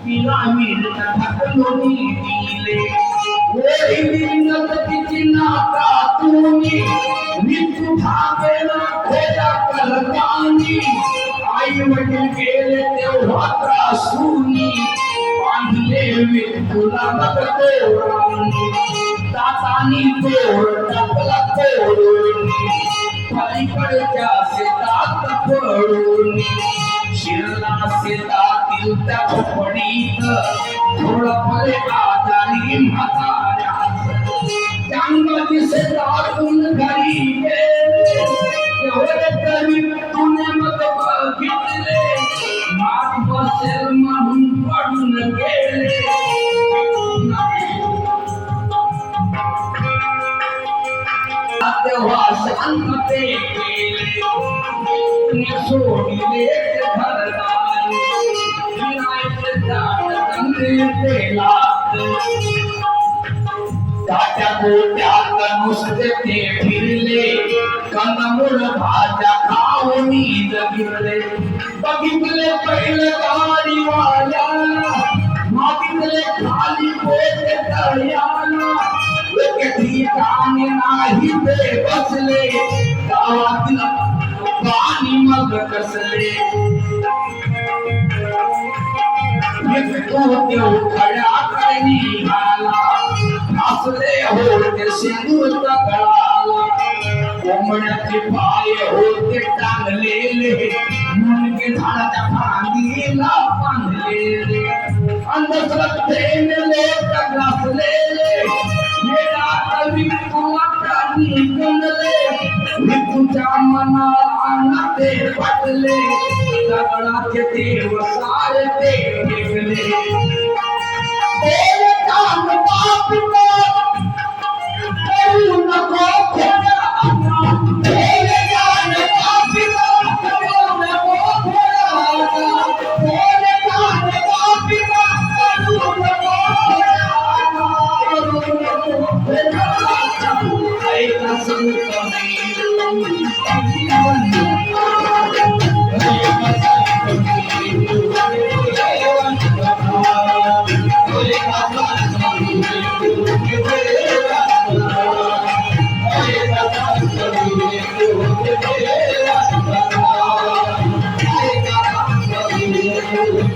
বিনামির থাকল দিলে ওই মিন্নত কিছু না তা তুমি মৃত্যু ভাবে না খোঁজা কলকানি আয়ুবটিল গেলে তেও হাতরা শুনি বাঁধলে মৃত্যুলা ভক্ত রানি তাতানি তোর তপলা তোরনি পরি পড়ে যাসে তাত পড়নি शेतातील त्या झोपडीत थोडं फळे आजारी म्हाताऱ्यास चांगली शेतातून घरी गेले एवढे तरी तुने मग बघितले मात बसेल म्हणून पडून गेले तेव्हा शांतते केले सोडले गंगेला तात्या गोट्यात नुसते ते फिरले खाओ नींद गिरले जगिरले पहले पहिलं गाडीवाल्याला सिंदूर गळाला पाय होते टांगलेले मुनगे झाडाच्या फांदीला बांधलेले अंधश्रद्धेने लोक ग्रासलेले मेला कवी तुला निघले मृत्यूच्या मनाला नाते पटले दगडाचे देव सारे ते टेकले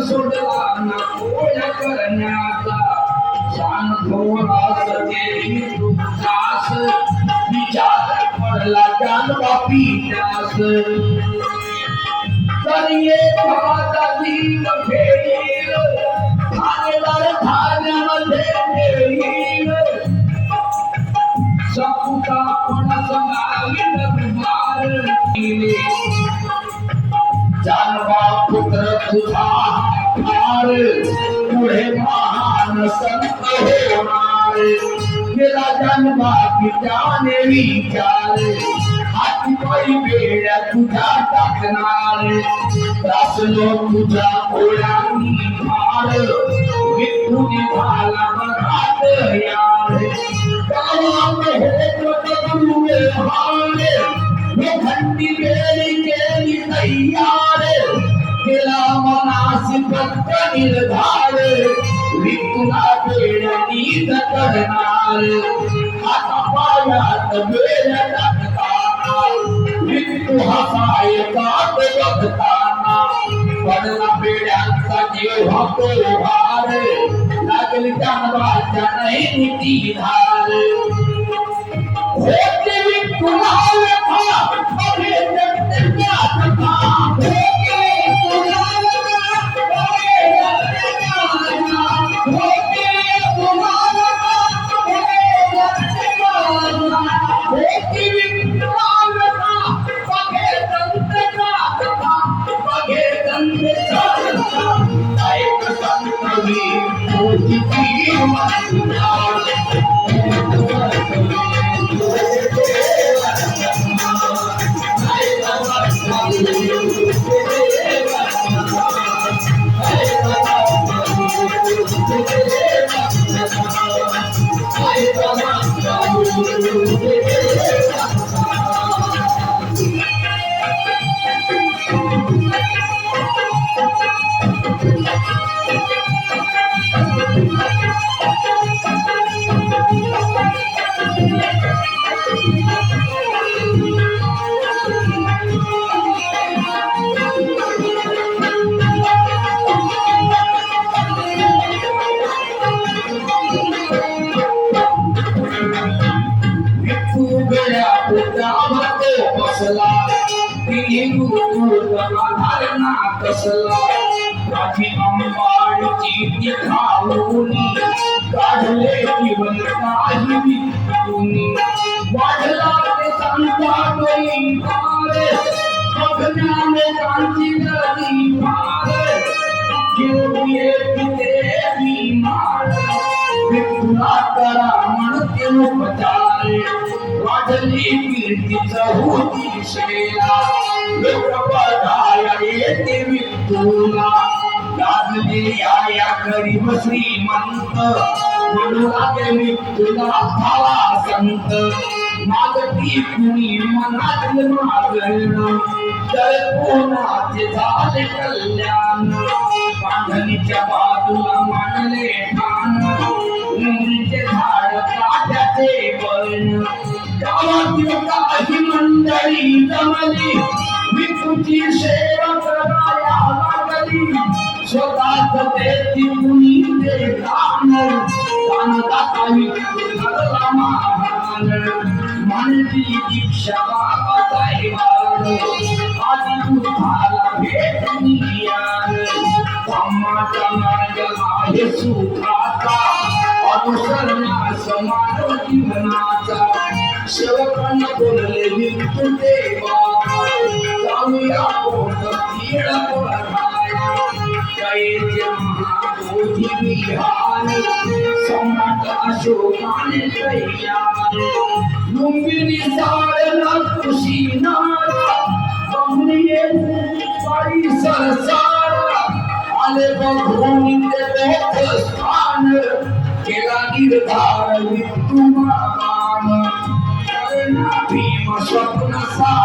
सोडला ना पोळ्या करण्याचा शान थोडास गेली तुमचास विचार पडला जानवा पित्यास तर एखादा दिन पुत्र तुझा फार महान संत होणार गेला जन्मा की त्याने विचार हाती पायी वेड्या तुझ्या टाकणार त्रासलो तुझ्या ओळ्यांनी फार विठ्ठुनी झाला मनात यार गावात हे गुरुवे हार लोखंडी बेली केली तयार केला मनासी फक्त निर्धार विकुना बेड नीत करणार. हाता पायात बेड टाकताना विकू हसाय काट बघताना पडला बेड्यांचा जेव्हा तो भार लागली चांदवाच्या नाही नीती धार. होते विकुना व्यथा अरे कथा होते Thank you. कसला माझी अंबाडीची ती खाऊनी काढले जीवन काही विठुनी वाढला ते सांगता गई मारे बघण्याने कांची नदी मारे घेऊन येते देवी मारे विठुला करा म्हणते उपचार वाढली कीर्तीच होती शेला लोक बघाया येते गरीब श्रीमंत म्हणू भावा संत मागती कुणी मनात मागण तर कोणाचे झाले कल्याण बांधणीच्या बाजूला ठाण झाड काट्याचे वर्ण गावातील काही मंडळी जमली विठूची सेवा রাজপথে জীবনীতে প্রাণের প্রাণতা তাই ধরলাম মানবী দীক্ষা বাবা তাই ভালো? আদি ভালো ভেট নিয়ার সম্মা তোমার জলাহে সুখাতা অবসর না সমার জীবনাতা সেবকন বললে বিদ্যুতে বাবা আমি আপন তীড় जयचे महाबोधी विहार सम्राट अशोकाने तयार लुंबिनी सारला कुशीनार कमलिये पायी सरसारा आले बघून ते मोठ स्थान केला निर्धार विठू मामान भीम स्वप्न सा